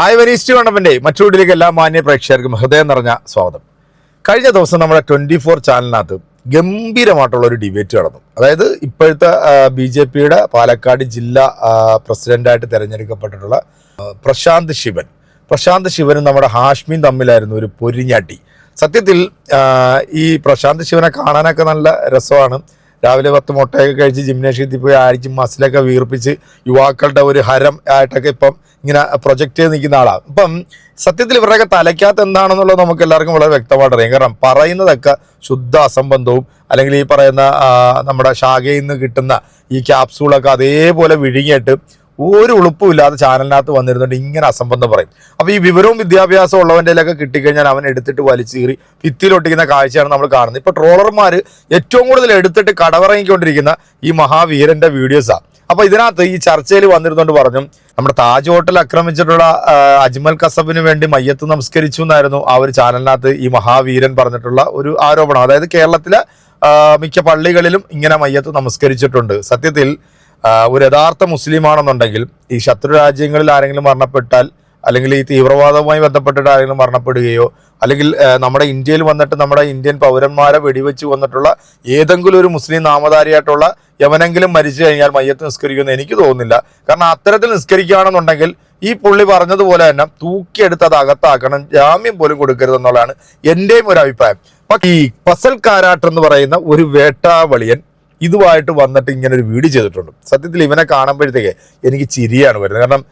Hi വനീസ്റ്റ് കണ്ടപ്പന്റെ മറ്റൊടിലേക്ക് എല്ലാ മാന്യ പ്രേക്ഷകർക്കും ഹൃദയം നിറഞ്ഞ സ്വാഗതം. കഴിഞ്ഞ ദിവസം നമ്മുടെ ട്വന്റി ഫോർ ചാനലിനകത്ത് ഗംഭീരമായിട്ടുള്ള ഒരു ഡിബേറ്റ് നടന്നു. അതായത് ഇപ്പോഴത്തെ ബി ജെ പിയുടെ പാലക്കാട് ജില്ലാ പ്രസിഡന്റായിട്ട് തിരഞ്ഞെടുക്കപ്പെട്ടിട്ടുള്ള പ്രശാന്ത് ശിവൻ. പ്രശാന്ത് ശിവനും നമ്മുടെ ഹാഷ്മിയും തമ്മിലായിരുന്നു ഒരു പൊരിഞ്ഞാട്ടി. സത്യത്തിൽ ഈ പ്രശാന്ത് ശിവനെ കാണാനൊക്കെ നല്ല രസമാണ്. രാവിലെ പത്ത് മുട്ടയൊക്കെ കഴിച്ച് ജിംനേഷ്യത്തിൽ പോയി അടിച്ച് മസിലൊക്കെ വീർപ്പിച്ച് യുവാക്കളുടെ ഒരു ഹരം ആയിട്ടൊക്കെ ഇപ്പം ഇങ്ങനെ പ്രൊജക്റ്റ് ചെയ്ത് നിൽക്കുന്ന ആളാണ് ഇപ്പം സത്യത്തിൽ ഇവരുടെയൊക്കെ തലയ്ക്കകത്ത് എന്താണെന്നുള്ളത് നമുക്ക് എല്ലാവർക്കും വളരെ വ്യക്തമായിട്ട് അറിയാം. കാരണം പറയുന്നതൊക്കെ ശുദ്ധ അസംബന്ധവും അല്ലെങ്കിൽ ഈ പറയുന്ന നമ്മുടെ ശാഖയിൽ നിന്ന് കിട്ടുന്ന ഈ ക്യാപ്സൂളൊക്കെ അതേപോലെ വിഴുങ്ങിയിട്ട് ഒരു ഉളുപ്പുമില്ലാതെ ചാനലിനകത്ത് വന്നിരുന്നുണ്ട് ഇങ്ങനെ അസംബന്ധം പറയും. അപ്പോൾ ഈ വിവരവും വിദ്യാഭ്യാസവും ഉള്ളവന്റെയിലൊക്കെ കിട്ടിക്കഴിഞ്ഞാൽ അവൻ എടുത്തിട്ട് വലിച്ചീറി ഭിത്തിയിലൊട്ടിക്കുന്ന കാഴ്ചയാണ് നമ്മൾ കാണുന്നത്. ഇപ്പോൾ ട്രോളർമാർ ഏറ്റവും കൂടുതൽ എടുത്തിട്ട് കടവറങ്ങിക്കൊണ്ടിരിക്കുന്ന ഈ മഹാവീരന്റെ വീഡിയോസാണ് അപ്പോൾ ഇതിനകത്ത് ഈ ചർച്ചയിൽ വന്നിരുന്നുകൊണ്ട് പറഞ്ഞു നമ്മുടെ താജ് ഹോട്ടൽ ആക്രമിച്ചിട്ടുള്ള അജ്മൽ കസബിന് വേണ്ടി മയ്യത്ത് നമസ്കരിച്ചു എന്നായിരുന്നു ആ ഒരു ചാനലിനകത്ത് ഈ മഹാവീരൻ പറഞ്ഞിട്ടുള്ള ഒരു ആരോപണം. അതായത് കേരളത്തിലെ മിക്ക പള്ളികളിലും ഇങ്ങനെ മയ്യത്ത് നമസ്കരിച്ചിട്ടുണ്ട്. സത്യത്തിൽ ഒരു യഥാർത്ഥ മുസ്ലിം ആണെന്നുണ്ടെങ്കിൽ ഈ ശത്രു രാജ്യങ്ങളിൽ ആരെങ്കിലും മരണപ്പെട്ടാൽ അല്ലെങ്കിൽ ഈ തീവ്രവാദവുമായി ബന്ധപ്പെട്ടിട്ട് ആരെങ്കിലും മരണപ്പെടുകയോ അല്ലെങ്കിൽ നമ്മുടെ ഇന്ത്യയിൽ വന്നിട്ട് നമ്മുടെ ഇന്ത്യൻ പൗരന്മാരെ വെടിവെച്ച് വന്നിട്ടുള്ള ഏതെങ്കിലും ഒരു മുസ്ലിം നാമധാരിയായിട്ടുള്ള യവനെങ്കിലും മരിച്ചു കഴിഞ്ഞാൽ മയ്യത്ത് നിസ്കരിക്കുമെന്ന് എനിക്ക് തോന്നുന്നില്ല. കാരണം അത്തരത്തിൽ നിസ്കരിക്കുകയാണെന്നുണ്ടെങ്കിൽ ഈ പുള്ളി പറഞ്ഞതുപോലെ തന്നെ തൂക്കിയെടുത്ത് അത് അകത്താക്കണം ജാമ്യം പോലും കൊടുക്കരുത് എന്നുള്ളതാണ് എന്റെയും ഒരു അഭിപ്രായം. ഈ പസൽ കാരാട്ട് എന്ന് പറയുന്ന ഒരു വേട്ടാവളിയൻ ഇതുമായിട്ട് വന്നിട്ട് ഇങ്ങനെ ഒരു വീഡിയോ ചെയ്തിട്ടുണ്ട്. സത്യത്തിൽ ഇവനെ കാണുമ്പോഴത്തേക്ക് എനിക്ക് ചിരിയാണ് വരുന്നത്. കാരണം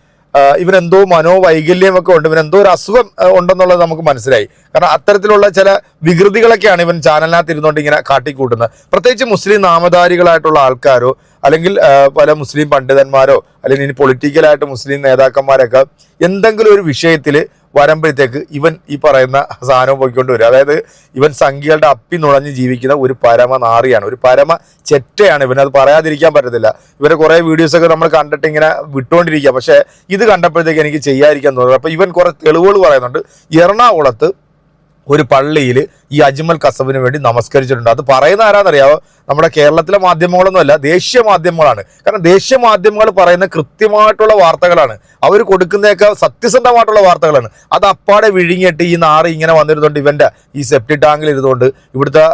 ഇവനെന്തോ മനോവൈകല്യമൊക്കെ ഉണ്ട് ഇവനെന്തോ ഒരു അസുഖം ഉണ്ടെന്നുള്ളത് നമുക്ക് മനസ്സിലായി. കാരണം അത്തരത്തിലുള്ള ചില വികൃതികളൊക്കെയാണ് ഇവൻ ചാനലിനകത്ത് ഇരുന്നുകൊണ്ട് ഇങ്ങനെ കാട്ടിക്കൂട്ടുന്നത്. പ്രത്യേകിച്ച് മുസ്ലിം നാമധാരികളായിട്ടുള്ള ആൾക്കാരോ അല്ലെങ്കിൽ പല മുസ്ലിം പണ്ഡിതന്മാരോ അല്ലെങ്കിൽ ഇനി പൊളിറ്റിക്കലായിട്ട് മുസ്ലിം നേതാക്കന്മാരൊക്കെ എന്തെങ്കിലും ഒരു വിഷയത്തിൽ വരുമ്പോഴത്തേക്ക് ഇവൻ ഈ പറയുന്ന സാധനം പോയിക്കൊണ്ട് വരും. അതായത് ഇവൻ സംഖ്യകളുടെ അപ്പി നുഴഞ്ഞ് ജീവിക്കുന്ന ഒരു പരമ നാറിയാണ്. ഒരു പരമ ചെറ്റയാണ് ഇവൻ. അത് പറയാതിരിക്കാൻ പറ്റത്തില്ല. ഇവരെ കുറേ വീഡിയോസൊക്കെ നമ്മൾ കണ്ടിട്ട് ഇങ്ങനെ വിട്ടുകൊണ്ടിരിക്കുക. പക്ഷേ ഇത് കണ്ടപ്പോഴത്തേക്ക് എനിക്ക് ചെയ്യാതിരിക്കാൻ തോന്നുന്നു. അപ്പോൾ ഇവൻ കുറേ തെളിവുകൾ പറയുന്നുണ്ട്. എറണാകുളത്ത് ഒരു പള്ളിയിൽ ഈ അജ്മൽ കസബിന് വേണ്ടി നമസ്കരിച്ചിട്ടുണ്ട്. അത് പറയുന്ന ആരാന്നറിയാവോ? നമ്മുടെ കേരളത്തിലെ മാധ്യമങ്ങളൊന്നുമല്ല ദേശീയ മാധ്യമങ്ങളാണ്. കാരണം ദേശീയ മാധ്യമങ്ങൾ പറയുന്ന കൃത്യമായിട്ടുള്ള വാർത്തകളാണ്. അവർ കൊടുക്കുന്നതൊക്കെ സത്യസന്ധമായിട്ടുള്ള വാർത്തകളാണ്. അത് അപ്പാടെ വിഴുങ്ങിയിട്ട് ഈ നാറ് ഇങ്ങനെ വന്നിരുന്നുകൊണ്ട് ഇവന്റെ ഈ സെപ്റ്റി ടാങ്കിൽ ഇരുന്നുകൊണ്ട് ഇവിടുത്തെ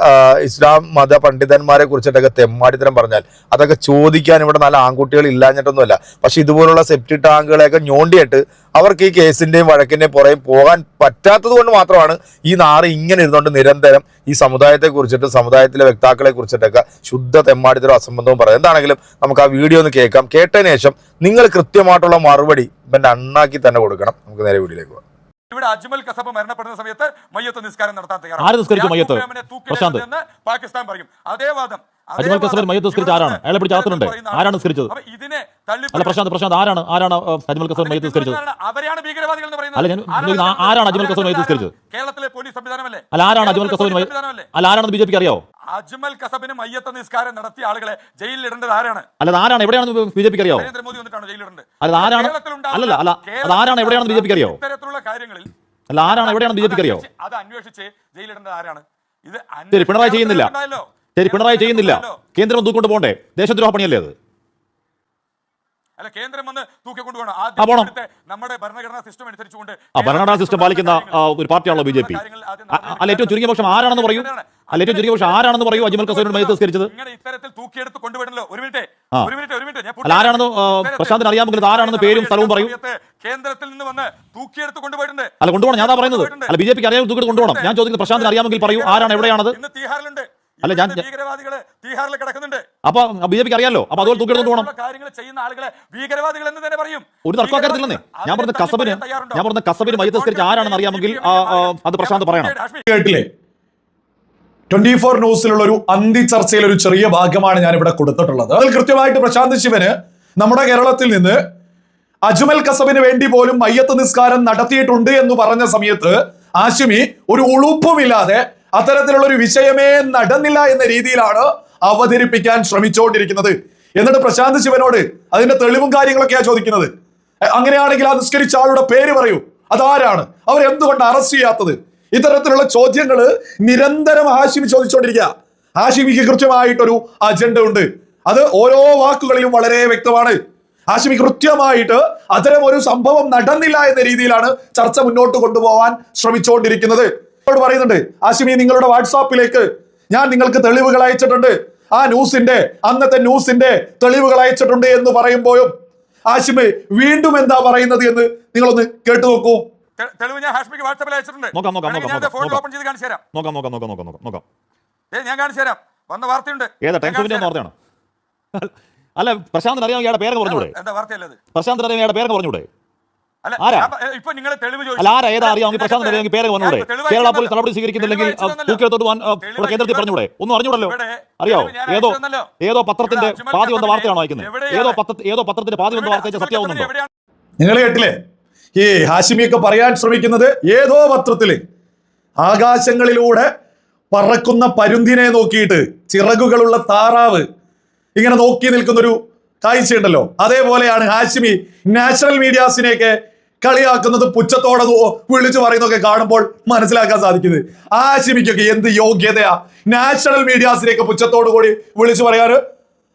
ഇസ്ലാം മത പണ്ഡിതന്മാരെ കുറിച്ചിട്ടൊക്കെ തെമ്മാടിത്തരം പറഞ്ഞാൽ അതൊക്കെ ചോദിക്കാൻ ഇവിടെ നല്ല ആൺകുട്ടികൾ ഇല്ലാഞ്ഞിട്ടൊന്നുമല്ല. പക്ഷെ ഇതുപോലുള്ള സെപ്റ്റി ടാങ്കുകളെയൊക്കെ ഞോണ്ടിയിട്ട് അവർക്ക് ഈ കേസിന്റെയും വഴക്കിന്റെയും പുറകെ പോകാൻ പറ്റാത്തത് കൊണ്ട് മാത്രമാണ് ഈ നാറ് ഇങ്ങനെ ഇരുന്നുകൊണ്ട് നിരന്തരം ഈ സമുദായത്തെ കുറിച്ചിട്ട് സമുദായത്തിലെ വ്യക്താക്കളെ കുറിച്ചിട്ടൊക്കെ ശുദ്ധ തെമ്മാടിത്തരം അസംബന്ധവും പറയാം. എന്താണെങ്കിലും നമുക്ക് ആ വീഡിയോ ഒന്ന് കേൾക്കാം. കേട്ടതിന് ശേഷം നിങ്ങൾ കൃത്യമായിട്ടുള്ള മറുപടി എന്റെ അണ്ണാക്കി തന്നെ കൊടുക്കണം. നമുക്ക് നേരെ വീഡിയോയിലേക്ക് പോകാം. ഇവിടെ അജ്മൽ കസബ് മരണപ്പെടുന്ന സമയത്ത് മയ്യത്ത് നിസ്കാരം നടത്താൻ തയ്യാറാണ്. പാകിസ്ഥാൻ പറയും. അതേ വാദം. അജ്മൽ കസബ് വാദം മയ്യത്ത് നിസ്കരിച്ച ആരാണ്? അയാളെ പിടിച്ച് ആത്തുന്നുണ്ട് ആരാണ് നിസ്കരിച്ചത്? അല്ല പ്രശാന്ത് പ്രശാന്ത് ആരാണ് ആരാണ് അജ്മൽ കസബ് മയ്യത്ത് നിസ്കരിച്ചത്? അല്ല, ഞാൻ- ആരാണ് അജ്മൽ കസബ് മയ്യത്ത് നിസ്കരിച്ചത്? കേരളത്തിലെ പോലീസ് സംവിധാനമല്ലേ? അല്ല ആരാണ് അജ്മൽ സംവിധാനമല്ലേ? അല്ല ആരാണെന്ന് ബി ജെ പിക്ക് അറിയാവോ? അജ്മൽ കസബിന് മയ്യത്ത് നിസ്കാരം നടത്തിയ ആളുകളെ ജയിലിൽ ഇടേണ്ടത് ആരാണ്? അല്ല ആരാണ്? എവിടെയാണ് ബി ജെ പിക്ക് അറിയാവോ? നരേന്ദ്രമോദി വന്നിട്ടാണ് ജയിലിടേണ്ടത് അല്ല, ആരാണ്? അല്ലല്ല, അല്ല, അത് ആരാണ്? എവിടെയാണ് ബി ജെ പിക്ക് അറിയാവോ? ഇത്തരത്തിലുള്ള കാര്യങ്ങളിൽ അല്ല ആരാണ്? എവിടെയാണ് ബി ജെ പിക്ക് അറിയാവോ? അത് അന്വേഷിച്ച് ജയിലിടേണ്ടത് ആരാണ്? ഇത് പിണറായി ചെയ്യുന്നില്ല. ശരി പിണറായി ചെയ്യുന്നില്ല. കേന്ദ്രം തൂക്കൊണ്ട് പോണ്ടേ ദേശദ്രോഹ പണിയല്ലേ അത്? അല്ല കേന്ദ്രം വന്ന്. ഇവിടുത്തെ നമ്മുടെ ഭരണഘടനാ സിസ്റ്റം അനുസരിച്ചുകൊണ്ട് ഭരണഘടനാ സിസ്റ്റം പാലിക്കുന്ന ഒരു പാർട്ടിയാണല്ലോ ബി ജെ പി. അല്ല ഏറ്റവും ചുരുങ്ങിയ പക്ഷം ആരാണെന്ന് പറയൂ? അല്ല ഏറ്റവും ചുരുങ്ങിയ പക്ഷം ആരാണെന്ന് പറയൂ? അജ്മൽ കസൂരിന്റെ മയത്ത് ഇങ്ങനെ ഇത്തരത്തിൽ തൂക്കിയെടുത്ത് കൊണ്ടുവിടണല്ലോ ഒരു മിനിറ്റ് ഒരു മിനിറ്റ് ഒരു മിനിറ്റ് ആരാണെന്ന്, പ്രശാന്തിന് അറിയാമെങ്കിൽ ആരാണെന്ന് പേരും സ്ഥലവും പറയും. കേന്ദ്രത്തിൽ നിന്ന് വന്ന് തൂക്കിയെടുത്ത് കൊണ്ടുപോയിട്ടുണ്ട്. അല്ല കൊണ്ടുപോകണം. ഞാൻ പറയുന്നത്. അല്ല ബി ജെ പിക്ക് അറിയാമെങ്കിൽ തൂക്കിട്ട് കൊണ്ടുപോകണം. ഞാൻ ചോദിക്കുന്നത് പ്രശാന്തിന് അറിയാമെങ്കിൽ പറയൂ. ആരാണ് എവിടെയാണത്? ഇന്ന് തീഹാറിലുണ്ട്. അല്ല, ഞാൻ- ഭീകരവാദികൾ തീഹാറിൽ കിടക്കുന്നുണ്ട്. അപ്പൊ ബി ജെ പിക്ക് അറിയാലോ. അപ്പൊ അതുപോലെ തൂക്കിയെടുത്ത് ഇത്തരത്തിലുള്ള കാര്യങ്ങൾ ചെയ്യുന്ന ആളുകളെ ഭീകരവാദികൾ എന്ന് തന്നെ പറയും. ഒരു തർക്കക്കാര്യത്തില്ലെന്നേ ഞാൻ പറഞ്ഞ കസബിന് ഞാൻ പറഞ്ഞ കസബിന് മയ്യത്ത് നിസ്കരിച്ച് ആരാണെന്ന് അറിയാമെങ്കിൽ അത് പ്രശാന്ത് പറയണം. കേട്ടില്ലേ? ട്വന്റി ഫോർ ന്യൂസിലുള്ള ഒരു അന്തി ചർച്ചയിൽ ഒരു ചെറിയ ഭാഗമാണ് ഞാൻ ഇവിടെ കൊടുത്തിട്ടുള്ളത്. അതിൽ കൃത്യമായിട്ട് പ്രശാന്ത് ശിവന് നമ്മുടെ കേരളത്തിൽ നിന്ന് അജ്മൽ കസബിന് വേണ്ടി പോലും മയ്യത്ത് നിസ്കാരം നടത്തിയിട്ടുണ്ട് എന്ന് പറഞ്ഞ സമയത്ത് ആശിമി ഒരു ഉളുപ്പുമില്ലാതെ അത്തരത്തിലുള്ള ഒരു വിഷയമേ നടന്നില്ല എന്ന രീതിയിലാണ് അവതരിപ്പിക്കാൻ ശ്രമിച്ചുകൊണ്ടിരിക്കുന്നത് എന്നിട്ട് പ്രശാന്ത് ശിവനോട് അതിന്റെ തെളിവും കാര്യങ്ങളൊക്കെയാണ് ചോദിക്കുന്നത്. അങ്ങനെയാണെങ്കിൽ ആ നിസ്കരിച്ച ആളുടെ പേര് പറയൂ. അതാരാണ്? അവർ എന്തുകൊണ്ട് അറസ്റ്റ് ചെയ്യാത്തത്? ഇത്തരത്തിലുള്ള ചോദ്യങ്ങൾ നിരന്തരം ഹാഷിമി ചോദിച്ചുകൊണ്ടിരിക്കുക ഹാഷിമിക്ക് കൃത്യമായിട്ടൊരു അജണ്ട ഉണ്ട്. അത് ഓരോ വാക്കുകളിലും വളരെ വ്യക്തമാണ്. ഹാഷിമി കൃത്യമായിട്ട് അത്തരം ഒരു സംഭവം നടന്നില്ല എന്ന രീതിയിലാണ് ചർച്ച മുന്നോട്ട് കൊണ്ടുപോകാൻ ശ്രമിച്ചുകൊണ്ടിരിക്കുന്നത് പറയുന്നുണ്ട് ആശിമി നിങ്ങളുടെ വാട്സാപ്പിലേക്ക് ഞാൻ നിങ്ങൾക്ക് തെളിവുകൾ അയച്ചിട്ടുണ്ട്. ആ ന്യൂസിന്റെ അന്നത്തെ ന്യൂസിന്റെ തെളിവുകൾ അയച്ചിട്ടുണ്ട് എന്ന് പറയുമ്പോഴും ആശിമി വീണ്ടും എന്താ പറയുന്നത് എന്ന് നിങ്ങളൊന്ന് കേട്ടു നോക്കൂ. തെളിവ് ഞാൻ ഹാഷ്മിക്ക് വാട്സാപ്പിൽ അയച്ചിട്ടുണ്ട്. നോക്കാം, നോക്കാം, നോക്കാം നോക്കാം, ഓപ്പൺ ചെയ്ത് കാണിച്ചു തരാം. നോക്കാം നോക്കാം നോക്കാം നോക്കാം നോക്കാം നോക്കാം. ഞാൻ കാണിച്ചു തരാം. വന്ന വാർത്തയുണ്ട്. ഏതാ ടൈംസ് ഓഫ് ഇന്ത്യ വാർത്തയാണ് അല്ല പ്രശാന്തിന് അറിയാം ഇയാളുടെ പേരൊക്കെ പറഞ്ഞൂടെ. എന്താ പ്രശാന്തിന് അറിയാം ഇയാളുടെ പേരൊക്കെ പറഞ്ഞൂടെ കേരള പോലീസ് നടപടി. സ്വീകരിക്കുന്നില്ലെങ്കിൽ കേന്ദ്രത്തിൽ പറഞ്ഞൂടെ? ഒന്നും അറിഞ്ഞൂടല്ലോ അറിയോ? ഏതോ. ഏതോ പത്രത്തിന്റെ പാതി വന്ന ഖത്തറിനെ വാർത്തയാണോ വായിക്കുന്നത് എവിടെയാണ്? ഏതോ പത്ര ഏതോ പത്രത്തിന്റെ പാതി വന്ന വാർത്ത നിങ്ങൾ കേട്ടില്ലേ? ഈ ഹാഷിമിയൊക്കെ പറയാൻ ശ്രമിക്കുന്നത് ഏതോ പത്രത്തിൽ ആകാശങ്ങളിലൂടെ പറക്കുന്ന പരുന്തിനെ നോക്കിയിട്ട് ചിറകുകളുള്ള താറാവ് ഇങ്ങനെ നോക്കി നിൽക്കുന്നൊരു കാഴ്ചയുണ്ടല്ലോ. അതേപോലെയാണ് ഹാഷിമി നാഷണൽ മീഡിയാസിനെയൊക്കെ കളിയാക്കുന്നത് പുച്ഛത്തോടെ വിളിച്ചു പറയുന്നതൊക്കെ കാണുമ്പോൾ മനസ്സിലാക്കാൻ സാധിക്കുന്നത്. ആശമിക്കൊക്കെ എന്ത് യോഗ്യതയാ? നാഷണൽ മീഡിയാസിനെയൊക്കെ പുച്ഛത്തോടു കൂടി വിളിച്ചു പറയാറ്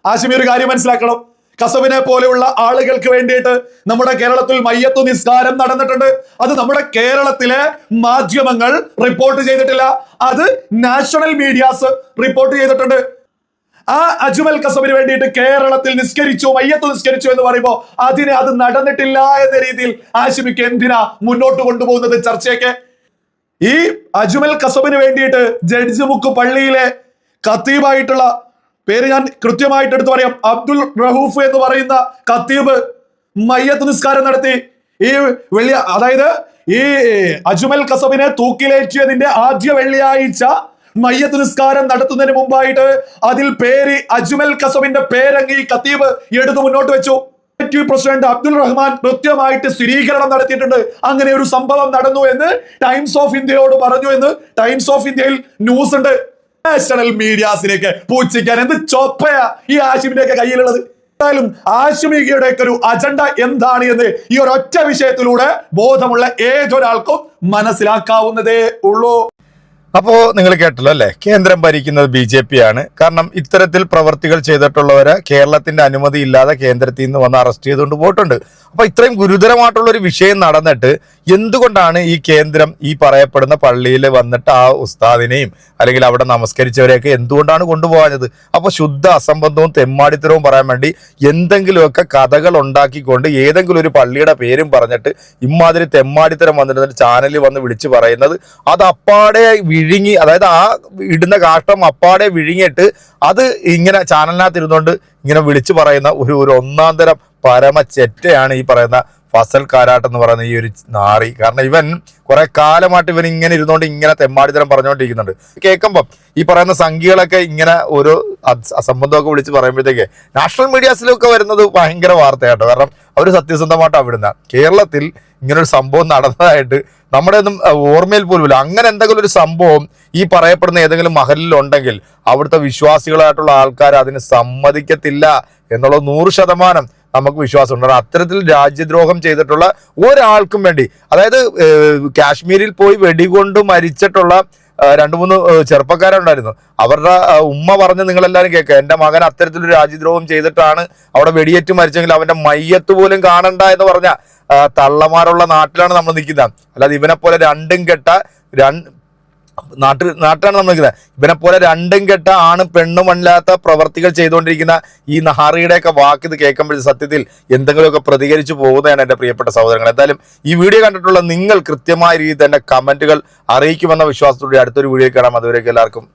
ആശമി ഒരു കാര്യം മനസ്സിലാക്കണം. കസബിനെ പോലെയുള്ള ആളുകൾക്ക് വേണ്ടിയിട്ട് നമ്മുടെ കേരളത്തിൽ മയ്യത്തു നിസ്കാരം നടന്നിട്ടുണ്ട്. അത് നമ്മുടെ കേരളത്തിലെ മാധ്യമങ്ങൾ റിപ്പോർട്ട് ചെയ്തിട്ടില്ല. അത് നാഷണൽ മീഡിയാസ് റിപ്പോർട്ട് ചെയ്തിട്ടുണ്ട്. ആ അജ്മൽ കസബിന് വേണ്ടിയിട്ട് കേരളത്തിൽ നിസ്കരിച്ചു മയ്യത്ത് നിസ്കരിച്ചു എന്ന് പറയുമ്പോൾ അതിനെ അത് നടന്നിട്ടില്ല എന്ന രീതിയിൽ ആശിമിക്ക് എന്തിനാ മുന്നോട്ട് കൊണ്ടുപോകുന്നത് ചർച്ചയൊക്കെ? ഈ അജ്മൽ കസബിന് വേണ്ടിയിട്ട് ജഡ്ജ് മുക്ക് പള്ളിയിലെ ഖത്തീബായിട്ടുള്ള പേര് ഞാൻ കൃത്യമായിട്ട് എടുത്തു പറയാം. അബ്ദുൽ റഹൂഫ് എന്ന് പറയുന്ന ഖത്തീബ് മയ്യത്ത് നിസ്കാരം നടത്തി. ഈ വെള്ളി അതായത് ഈ അജ്മൽ കസബിനെ തൂക്കിലേറ്റിയതിന്റെ ആദ്യ വെള്ളിയാഴ്ച മയ്യത്ത് നിസ്കാരം നടത്തുന്നതിന് മുമ്പായിട്ട് അതിൽ പേര് അജ്മൽ കസബിന്റെ പേരങ്ങി കത്തീബ് എടുത്തു മുന്നോട്ട് വെച്ചു. പ്രസിഡന്റ് അബ്ദുൾ റഹ്മാൻ കൃത്യമായിട്ട് സ്ഥിരീകരണം നടത്തിയിട്ടുണ്ട്. അങ്ങനെ ഒരു സംഭവം നടന്നു എന്ന് ടൈംസ് ഓഫ് ഇന്ത്യയോട് പറഞ്ഞു എന്ന് ടൈംസ് ഓഫ് ഇന്ത്യയിൽ ന്യൂസ് ഉണ്ട്. നാഷണൽ മീഡിയാസിലേക്ക് പൂച്ചിക്കാൻ എന്ത് ചൊപ്പയാ ഈ ആശിമിന്റെ ഒക്കെ കയ്യിലുള്ളത് ആശുമികയുടെ ഒരു അജണ്ട എന്താണ് എന്ന് ഈ ഒരൊറ്റ വിഷയത്തിലൂടെ ബോധമുള്ള ഏതൊരാൾക്കും മനസ്സിലാക്കാവുന്നതേ ഉള്ളൂ. അപ്പോ നിങ്ങൾ കേട്ടല്ലോ അല്ലെ? കേന്ദ്രം ഭരിക്കുന്നത് ബി ജെ പി ആണ്. കാരണം ഇത്തരത്തിൽ പ്രവർത്തികൾ ചെയ്തിട്ടുള്ളവരെ കേരളത്തിന്റെ അനുമതി ഇല്ലാതെ കേന്ദ്രത്തിൽ നിന്ന് വന്ന് അറസ്റ്റ് ചെയ്തുകൊണ്ട് പോയിട്ടുണ്ട്. അപ്പൊ ഇത്രയും ഗുരുതരമായിട്ടുള്ള ഒരു വിഷയം നടന്നിട്ട് എന്തുകൊണ്ടാണ് ഈ കേന്ദ്രം ഈ പറയപ്പെടുന്ന പള്ളിയിൽ വന്നിട്ട് ആ ഉസ്താദിനെയും അല്ലെങ്കിൽ അവിടെ നമസ്കരിച്ചവരെയൊക്കെ എന്തുകൊണ്ടാണ് കൊണ്ടുപോകാഞ്ഞത്? അപ്പൊ ശുദ്ധ അസംബന്ധവും തെമ്മാടിത്തരവും പറയാൻ വേണ്ടി എന്തെങ്കിലുമൊക്കെ കഥകൾ ഉണ്ടാക്കിക്കൊണ്ട് ഏതെങ്കിലും ഒരു പള്ളിയുടെ പേരും പറഞ്ഞിട്ട് ഇമാതിരി തെമ്മാടിത്തരം വന്നിട്ട് ചാനലിൽ വന്ന് വിളിച്ചു പറയുന്നത് അത് അപ്പാടെ വിഴുങ്ങി അതായത് ആ ഇടുന്ന കാഷ്ടം അപ്പാടെ വിഴുങ്ങിയിട്ട് അത് ഇങ്ങനെ ചാനലിനകത്ത് ഇരുന്നുകൊണ്ട് ഇങ്ങനെ വിളിച്ചു പറയുന്ന ഒരു ഒരു ഒന്നാം തരം പരമ ചെറ്റയാണ് ഈ പറയുന്ന ഫസൽ കാരാട്ട് എന്ന് പറയുന്ന ഈ ഒരു നാറി. കാരണം ഇവൻ കുറെ കാലമായിട്ട് ഇവൻ ഇങ്ങനെ ഇരുന്നുകൊണ്ട് ഇങ്ങനെ തെമ്മാടിത്തരം പറഞ്ഞുകൊണ്ടിരിക്കുന്നുണ്ട് കേൾക്കുമ്പം ഈ പറയുന്ന സംഖ്യകളൊക്കെ ഇങ്ങനെ ഒരു അസ്- അസംബന്ധമൊക്കെ വിളിച്ച് പറയുമ്പോഴത്തേക്ക് നാഷണൽ മീഡിയാസിലൊക്കെ വരുന്നത് ഭയങ്കര വാർത്തയാട്ടോ. കാരണം അവർ സത്യസന്ധമായിട്ടാണ് വിടുന്ന കേരളത്തിൽ ഇങ്ങനൊരു സംഭവം നടന്നതായിട്ട് നമ്മുടെ ഒന്നും ഓർമ്മയിൽ പോലുമില്ല. അങ്ങനെ എന്തെങ്കിലും ഒരു സംഭവം ഈ പറയപ്പെടുന്ന ഏതെങ്കിലും മഹലിൽ ഉണ്ടെങ്കിൽ അവിടുത്തെ വിശ്വാസികളായിട്ടുള്ള ആൾക്കാർ അതിന് സമ്മതിക്കത്തില്ല എന്നുള്ളത് നൂറ് ശതമാനം നമുക്ക് വിശ്വാസമുണ്ട്. കാരണം അത്തരത്തിൽ രാജ്യദ്രോഹം ചെയ്തിട്ടുള്ള ഒരാൾക്കും വേണ്ടി അതായത് കാശ്മീരിൽ പോയി വെടികൊണ്ട് മരിച്ചിട്ടുള്ള രണ്ടു മൂന്ന് ചെറുപ്പക്കാരുണ്ടായിരുന്നു. അവരുടെ ഉമ്മ പറഞ്ഞ് നിങ്ങളെല്ലാവരും കേൾക്കുക എന്റെ മകൻ അത്തരത്തിലൊരു രാജ്യദ്രോഹം ചെയ്തിട്ടാണ് അവിടെ വെടിയേറ്റ് മരിച്ചെങ്കിൽ അവന്റെ മയ്യത്ത് പോലും കാണണ്ട എന്ന് പറഞ്ഞ തള്ളമാരുള്ള നാട്ടിലാണ് നമ്മൾ നിൽക്കുന്നത്. അല്ലാതെ ഇവനെ പോലെ രണ്ടും കെട്ട രണ്ട് നാട്ടിൽ നാട്ടിലാണ് നമ്മൾ നിൽക്കുന്നത്. ഇവനെ പോലെ രണ്ടും കെട്ട ആണും പെണ്ണും അല്ലാത്ത പ്രവർത്തികൾ ചെയ്തുകൊണ്ടിരിക്കുന്ന ഈ നഹാറിയുടെയൊക്കെ വാക്ക് ഇത് കേൾക്കുമ്പോൾ സത്യത്തിൽ എന്തെങ്കിലുമൊക്കെ പ്രതികരിച്ചു പോകുന്നതാണ് എന്റെ പ്രിയപ്പെട്ട സഹോദരങ്ങൾ എന്തായാലും ഈ വീഡിയോ കണ്ടിട്ടുള്ള നിങ്ങൾ കൃത്യമായ രീതിയിൽ തന്നെ കമന്റുകൾ അറിയിക്കുമെന്ന വിശ്വാസത്തോടെ അടുത്തൊരു വീഡിയോ കാണാം. അതുവരേക്കും എല്ലാവർക്കും